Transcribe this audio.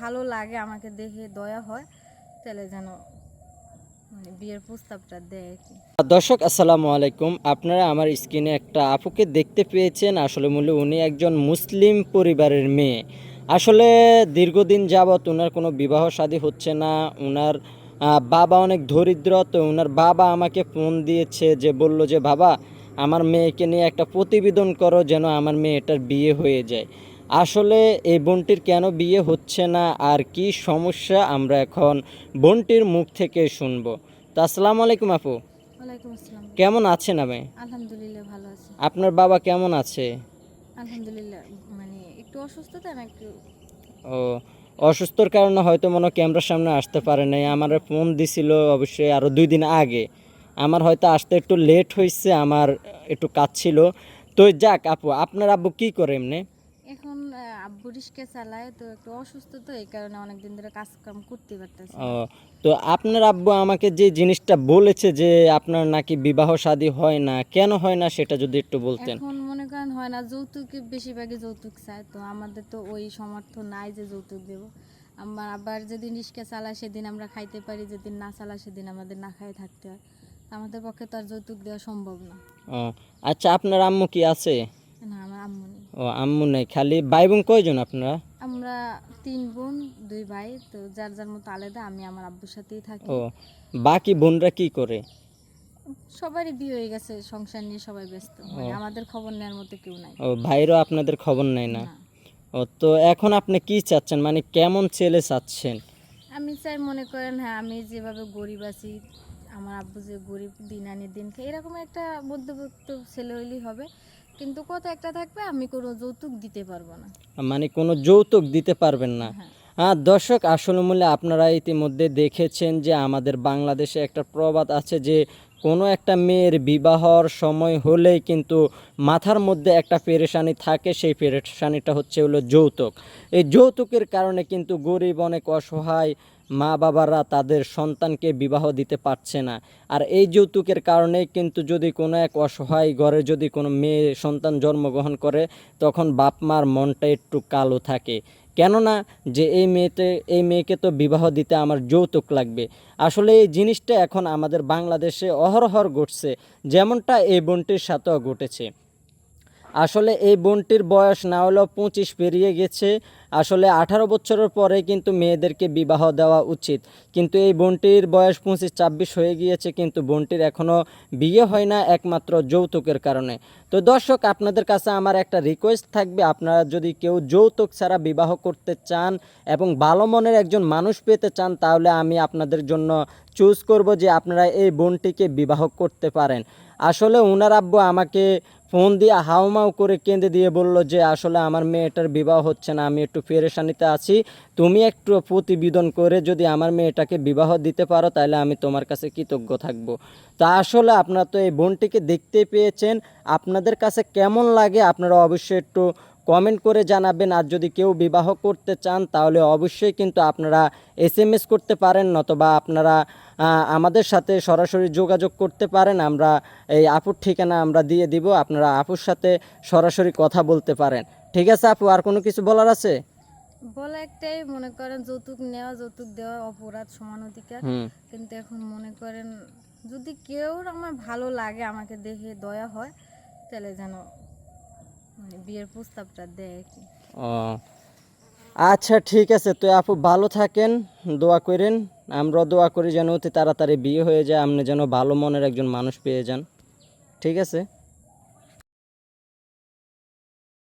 ভালো লাগে, আমাকে দেখে দয়া হয়, তাহলে যেন মানে দর্শক, আসসালামু আলাইকুম। আপনারা আমার স্ক্রিনে একটা আপুকে দেখতে পেয়েছেন। আসলে মূল্য উনি একজন মুসলিম পরিবারের মেয়ে। আসলে দীর্ঘদিন যাবৎ ওনার কোনো বিবাহ শাদী হচ্ছে না। ওনার বাবা অনেক দরিদ্র, তো ওনার বাবা আমাকে ফোন দিয়েছে যে, বলল যে, বাবা, আমার মেয়েকে নিয়ে একটা প্রতিবেদন করো যেন আমার মেয়েটার বিয়ে হয়ে যায়। আসলে এই বোনটির কেন বিয়ে হচ্ছে না আর কি সমস্যা আমরা এখন বোনটির মুখ থেকে শুনব। তো আসসালামু আলাইকুম আপু। কেমন আছেন আমি আলহামদুলিল্লাহ ভালো আছি। আপনার বাবা কেমন আছে? আলহামদুলিল্লাহ মানে একটু অসুস্থ তো না একটু ও অসুস্থর কারণে হয়তো মনে হয় ক্যামেরার সামনে আসতে পারে নাই। আমার ফোন দিছিল অবশ্যই আরও দুই দিন আগে। আমার হয়তো আসতে একটু লেট হয়েছে আমার একটু কাজ ছিল। তো যাক আপু আপনার আব্বু কি করে এমনি? আব্বু রিস্কে চালায় তো একটু অসুস্থ তো এই কারণে ধরে কাজ কাম করতে পারতেছে ও তো আপনার আব্বু আমাকে যে জিনিসটা বলেছে যে আপনার নাকি বিবাহ শাদী হয় না কেন হয় না সেটা যদি একটু বলতেন? এখন মনে করেন হয় না যৌতুক বেশিরভাগই যৌতুক চায় তো আমাদের তো ওই সামর্থ্য নাই যে যৌতুক দেব। আমার আবার যেদিন রিস্কা চালায় সেদিন আমরা খাইতে পারি যেদিন না চালায় সেদিন আমাদের না খাই থাকতে হয়। আমাদের পক্ষে তো আর যৌতুক দেওয়া সম্ভব না। আচ্ছা আপনার আম্মু কি আছে? না আমার আম্মু নেই। ও আম্মু নেই খালি ভাই বোন কয়জন আপনারা? আমরা তিন বোন দুই ভাই তো যার যার মতো আলাদা আমি আমার আব্বুর সাথেই থাকি। ও বাকি বোনরা কি করে? সবারই বিয়ে হয়ে গেছে সংসার নিয়ে সবাই ব্যস্ত মানে আমাদের খবর নেওয়ার মতো কেউ নাই। ও ভাইরও আপনাদের খবর নেয় না? না। ও তো এখন আপনি কি চাচ্ছেন? মানে কেমন ছেলে চাচ্ছেন? আমি চাই মনে করেন হ্যাঁ আমি যেভাবে গরিব আছি আমার আব্বু যে গরিব দিন আনি দিন খাই এরকম একটা মধ্যবিত্ত ছেলে হইলেই হবে। কিন্তু কত একটা থাকবে আমি কোনো যৌতুক দিতে পারব না। মানে কোনো যৌতুক দিতে পারবেন না। হ্যাঁ। হ্যাঁ দর্শক আসলে মূল্যে আপনারা ইতিমধ্যে দেখেছেন যে আমাদের বাংলাদেশে একটা প্রবাদ আছে যে কোনো একটা মেয়ের বিবাহর সময় হলেই কিন্তু মাথার মধ্যে একটা পেরেশানি থাকে সেই পেরেশানিটা হচ্ছে হলো যৌতুক। এই যৌতুকের কারণে কিন্তু গরিব অনেক অসহায় মা বাবারা তাদের সন্তানকে বিবাহ দিতে পারছে না। আর এই যৌতুকের কারণে কিন্তু যদি কোনো এক অসহায় ঘরে যদি কোনো মেয়ে সন্তান জন্মগ্রহণ করে, তখন বাপ মার মনটা একটু কালো থাকে। কেননা যে এই মেয়েতে, এই মেয়েকে তো বিবাহ দিতে আমার যৌতুক লাগবে। আসলে এই জিনিসটা এখন আমাদের বাংলাদেশে অহরহর ঘটছে। যেমনটা এই বোনটির সাথেও ঘটেছে। আসলে এই বোনটির বয়স না হলেও পঁচিশ পেরিয়ে গেছে। আসলে আঠারো বছরের পরে কিন্তু মেয়েদেরকে বিবাহ দেওয়া উচিত। কিন্তু এই বোনটির বয়স পঁচিশ, ছাব্বিশ হয়ে গিয়েছে, কিন্তু বোনটির এখনও বিয়ে হয় না একমাত্র যৌতুকের কারণে। তো দর্শক, আপনাদের কাছে আমার একটা রিকোয়েস্ট থাকবে। আপনারা যদি কেউ যৌতুক ছাড়া বিবাহ করতে চান এবং ভালো মনের একজন মানুষ পেতে চান, তাহলে আমি আপনাদের জন্য চুজ করব যে আপনারা এই বোনটিকে বিবাহ করতে পারেন। আসলে ওনার আব্বু আমাকে ফোন দিয়ে হাউমাউ করে কেঁদে দিয়ে বলল যে, আসলে আমার মেয়েটার বিবাহ হচ্ছে না, আমি একটু পেরেশানিতে আছি। তুমি একটু প্রতিবেদন করে যদি আমার মেয়েটাকে বিবাহ দিতে পারো, তাহলে আমি তোমার কাছে কৃতজ্ঞ থাকব। তা আসলে আপনারা তো এই বোনটিকে দেখতে পেয়েছেন। আপনাদের কাছে কেমন লাগে? আপনারা অবশ্যই একটু কমেন্ট করে জানাবেন। আর যদি কেউ বিবাহ করতে চান তাহলে অবশ্যই কিন্তু আপনারা এস এম এস করতে পারেন নতবা আপনারা আমাদের সাথে সরাসরি যোগাযোগ করতে পারেন। আমরা এই আপুর ঠিকানা আমরা দিয়ে দিব আপনারা আপুর সাথে সরাসরি কথা বলতে পারেন। ঠিক আছে আপু আর কোনো কিছু বলার আছে? বলা একটাই মনে করেন যৌতুক নেওয়া যৌতুক দেওয়া অপরাধ সমান অধিকার। কিন্তু এখন মনে করেন যদি কেউ আমার ভালো লাগে আমাকে দেখে দয়া হয় তাহলে যেন বিয়ের প্রস্তাবটা দেয় ও। আচ্ছা ঠিক আছে। তো আপু, ভালো থাকেন, দোয়া করেন। আমরা দোয়া করি যেন অতি তাড়াতাড়ি বিয়ে হয়ে যায়। আপনি যেন ভালো মনের একজন মানুষ পেয়ে যান। ঠিক আছে?